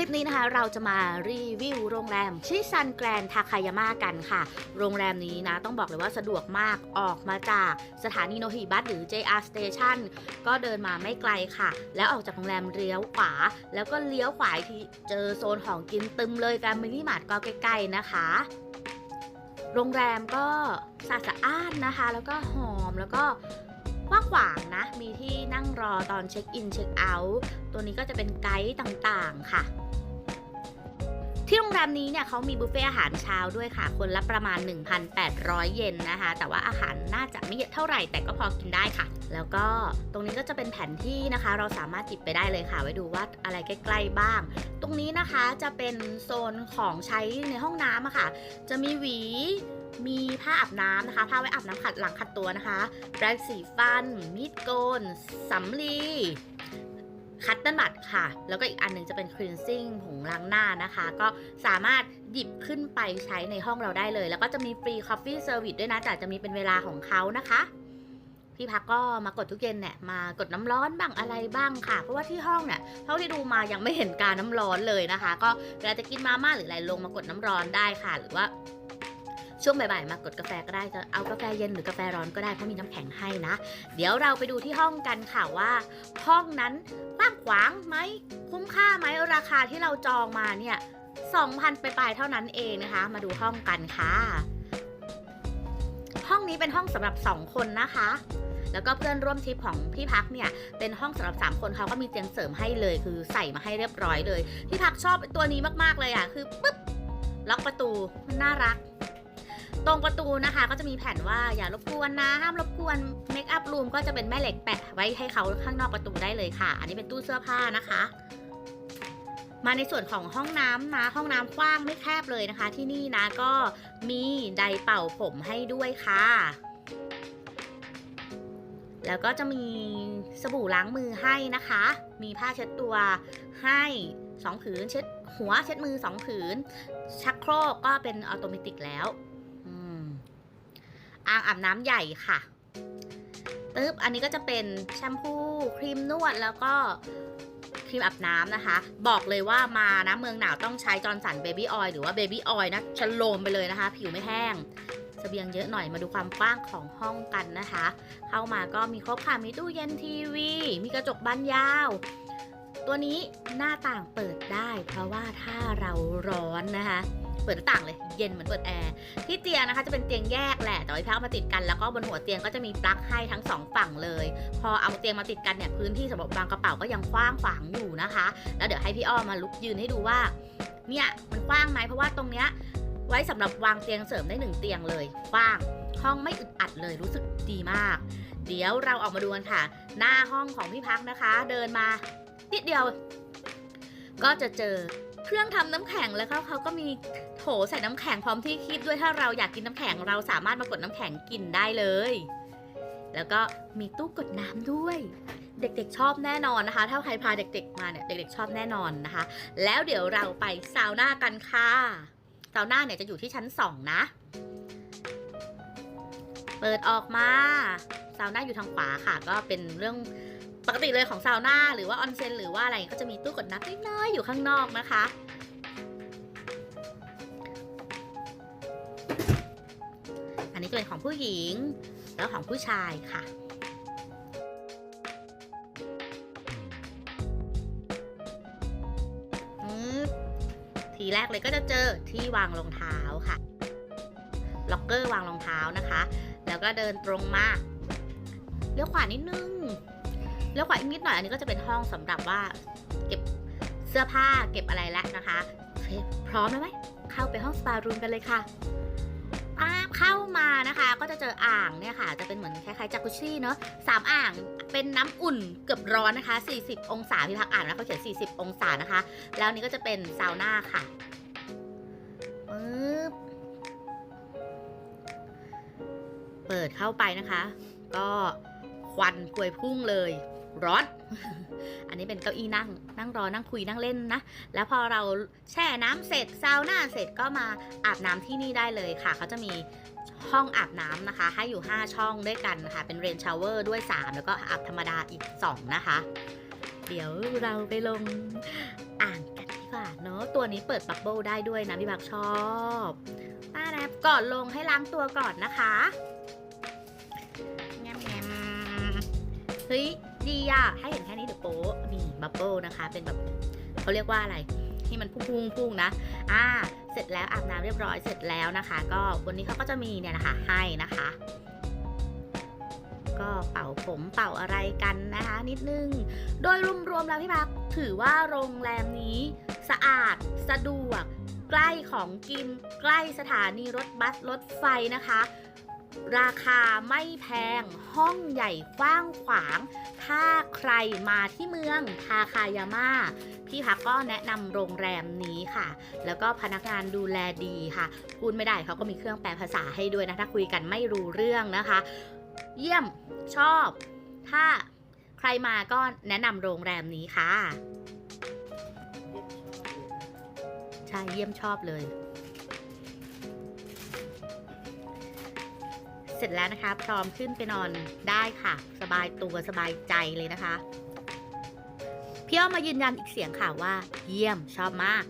ลิปนี้นะคะเราจะมารีวิวโรงแรมชิซันแกรนทาคายาม่ากันค่ะ โรงแรมนี้นะต้องบอกเลยว่าสะดวกมากออกมาจากสถานีโนฮิบัสหรือ JR Station ก็เดินมาไม่ไกลค่ะ แล้วออกจากโรงแรมเลี้ยวขวา แล้วก็เลี้ยวขวาอีกทีเจอโซนของกินตึมเลยการมินิมาร์ทก็ใกล้ๆนะคะ โรงแรมก็สะอาดนะคะ แล้วก็หอมแล้วก็ กว้างขวางนะ มีที่นั่งรอตอนเช็คอินเช็คเอาท์ตัวนี้ก็จะเป็นไกด์ต่างๆค่ะ ที่โรงแรมนี้เนี่ยเขามีบุฟเฟ่อาหารเช้าด้วยค่ะ คนละประมาณ 1,800 เยนนะคะ แต่ว่าอาหารน่าจะไม่เยอะเท่าไหร่ แต่ก็พอกินได้ค่ะ แล้วก็ตรงนี้ก็จะเป็นแผนที่นะคะ เราสามารถจิบไปได้เลยค่ะ ไว้ดูว่าอะไรใกล้ ๆ บ้าง ตรงนี้นะคะจะเป็นโซนของใช้ในห้องน้ำอะค่ะ จะมีหวี มีผ้าอาบน้ำนะคะ ผ้าไว้อาบน้ำขัดหลังขัดตัวนะคะ แปรงสีฟัน มีดโกนสำลีคัตเติ้ลบัตค่ะ แล้วก็อีกอันหนึ่งจะเป็น cleansing ผงล้างหน้านะคะ ก็สามารถหยิบขึ้นไปใช้ในห้องเราได้เลย แล้วก็จะมีฟรี coffee service ด้วยนะแต่จะมีเป็นเวลาของเขานะคะพี่พักก็มากดทุกเย็นเนี่ยมากดน้ำร้อนบ้างอะไรบ้างค่ะ เพราะว่าที่ห้องเนี่ยเท่าที่ดูมายังไม่เห็นการน้ำร้อนเลยนะคะ ก็เวลาจะกินมาม่าหรืออะไรลงมากดน้ำร้อนได้ค่ะ หรือว่า ช่วงบ่ายๆมากดกาแฟก็ได้จะเอากาแฟเย็นหรือกาแฟร้อนก็ได้เพราะมีน้ำแข็งให้นะ เดี๋ยวเราไปดูที่ห้องกันค่ะว่า ห้องนั้นกว้างขวางไหมคุ้มค่าไหมราคาที่เราจองมาเนี่ย2,000ไปปลายเท่านั้นเองนะคะ มาดูห้องกันค่ะ ห้องนี้เป็นห้องสำหรับ 2 คนนะคะแล้วก็เพื่อนร่วมทริปของพี่พักเนี่ย เป็นห้องสำหรับ 3 คนเขาก็มีเตียงเสริมให้เลยคือใส่มาให้เรียบร้อยเลย พี่พักชอบตัวนี้มากๆเลยอะ คือปุ๊บล็อกประตูมันน่ารัก ตรงประตูนะคะก็จะมีแผ่นว่าอย่ารบกวนนะ ห้ามรบกวนเมคอัพรูมก็จะเป็นแม่เหล็กแปะไว้ให้เขาข้างนอกประตูได้เลยค่ะ อันนี้เป็นตู้เสื้อผ้านะคะ มาในส่วนของห้องน้ำนะห้องน้ำกว้างไม่แคบเลยนะคะ ที่นี่นะก็มีไดร์เป่าผมให้ด้วยค่ะ แล้วก็จะมีสบู่ล้างมือให้นะคะ มีผ้าเช็ดตัวให้สองผืนเช็ดหัวเช็ดมือสองผืน ชักโครกก็เป็นออโตเมติแล้ว อ่างอาบน้ำใหญ่ค่ะตึ๊บอันนี้ก็จะเป็นแชมพูครีมนวดแล้วก็ครีมอาบน้ำนะคะ บอกเลยว่ามานะเมืองหนาวต้องใช้จอร์นสันเบบี้ออยล์หรือว่าเบบี้ออยล์นะชโลมไปเลยนะคะ ผิวไม่แห้งเสบียงเยอะหน่อยมาดูความกว้างของห้องกันนะคะ เข้ามาก็มีครบค่ะมีตู้เย็นทีวี มีกระจกบานยาว ตัวนี้หน้าต่างเปิดได้ เพราะว่าถ้าเราร้อนนะคะ เปิดหน้าต่างเลย เย็นเหมือนเปิดแอร์ที่เตียงนะคะจะเป็นเตียงแยกแหละแต่ว่าพี่พักเอามาติดกันแล้วก็บนหัวเตียงก็จะมีปลั๊กให้ทั้งสองฝั่งเลย พอเอาเตียงมาติดกันเนี่ยพื้นที่สำหรับวางกระเป๋าก็ยังกว้างขวางอยู่นะคะ แล้วเดี๋ยวให้พี่อ้อมาลุกยืนให้ดูว่าเนี่ยมันกว้างไหมเพราะว่าตรงเนี้ยไว้สำหรับวางเตียงเสริมได้หนึ่งเตียงเลยกว้างห้องไม่อึดอัดเลยรู้สึกดีมาก เดี๋ยวเราออกมาดูกันค่ะ หน้าห้องของพี่พักนะคะ เดินมา นิดเดียว ก็จะเจอเครื่องทำน้ำแข็งแล้วเขาเขาก็มีโถใส่น้ำแข็งพร้อมที่คีบด้วยถ้าเราอยากกินน้ำแข็งเราสามารถมากดน้ำแข็งกินได้เลย แล้วก็มีตู้กดน้ำด้วย เด็กๆชอบแน่นอนนะคะ ถ้าใครพาเด็กๆมาเนี่ยเด็กๆชอบแน่นอนนะคะ แล้วเดี๋ยวเราไปซาวน่ากันค่ะซาวน่าเนี่ยจะอยู่ที่ชั้นสองนะ เปิดออกมาซาวน่าอยู่ทางขวาค่ะ ก็เป็นเรื่อง ปกติเลยของซาวน่าหรือว่าออนเซ็นหรือว่าอะไรก็จะมีตู้กดน้ำน้อยๆอยู่ข้างนอกนะคะ อันนี้จะเป็นของผู้หญิงแล้วของผู้ชายค่ะทีแรกเลยก็จะเจอที่วางรองเท้าค่ะ ล็อกเกอร์วางรองเท้านะคะ แล้วก็เดินตรงมาเลี้ยวขวานิดนึง เลี้ยวขวาอีกนิดหน่อยอันนี้ก็จะเป็นห้องสำหรับว่าเก็บเสื้อผ้าเก็บอะไรแล้วนะคะ พร้อมแล้วไหมเข้าไปห้องสปารูมกันเลยค่ะเข้ามานะคะ ก็จะเจออ่างเนี่ยค่ะ จะเป็นเหมือนคล้ายๆจากุชี่เนาะสามอ่างเป็นน้ำอุ่นเกือบร้อนนะคะ 40 องศาพี่พักอ่านนะเขาเขียน 40 องศานะคะ แล้วนี่ก็จะเป็นซาวน่าค่ะเปิดเข้าไปนะคะ ก็ควันพวยพุ่งเลย ร้อน อันนี้เป็นเก้าอี้นั่ง นั่งรอ นั่งคุย นั่งเล่นนะ แล้วพอเราแช่น้ำเสร็จ ซาวน่าเสร็จก็มาอาบน้ำที่นี่ได้เลยค่ะ เขาจะมีห้องอาบน้ำนะคะ ให้อยู่ 5 ช่องด้วยกันนะคะ เป็นเรนชาวเวอร์ด้วย 3 แล้วก็อาบธรรมดาอีก 2 นะคะ เดี๋ยวเราไปลงอ่างกันดีกว่าเนาะ ตัวนี้เปิดบับเบิลได้ด้วยนะพี่บักชอบน่าแรบก่อนลงให้ล้างตัวก่อนนะคะแงมแงมเฮ้ย ดีอะให้เห็นแค่นี้เดี๋ยวโป๊ะนี่บับเบิลนะคะ เป็นแบบเขาเรียกว่าอะไรที่มันพุ่งๆพุ่งนะ อ่า เสร็จแล้วอาบน้ำเรียบร้อยเสร็จแล้วนะคะ ก็วันนี้เขาก็จะมีเนี่ยนะคะให้นะคะ ก็เป่าผมเป่าอะไรกันนะคะ นิดนึง โดยรวมๆแล้วพี่บักถือว่าโรงแรมนี้สะอาดสะดวก ใกล้ของกิน ใกล้สถานีรถบัสรถไฟนะคะ ราคาไม่แพงห้องใหญ่กว้างขวาง ถ้าใครมาที่เมืองทาคายาม่าพี่พักก็แนะนำโรงแรมนี้ค่ะ แล้วก็พนักงานดูแลดีค่ะ พูดไม่ได้เขาก็มีเครื่องแปลภาษาให้ด้วยนะ ถ้าคุยกันไม่รู้เรื่องนะคะ เยี่ยมชอบ ถ้าใครมาก็แนะนำโรงแรมนี้ค่ะ ใช่เยี่ยมชอบเลย เสร็จแล้วนะคะ พร้อมขึ้นไปนอนได้ค่ะ สบายตัวสบายใจเลยนะคะ พี่อ้อมมายืนยันอีกเสียงค่ะว่า เยี่ยมชอบมาก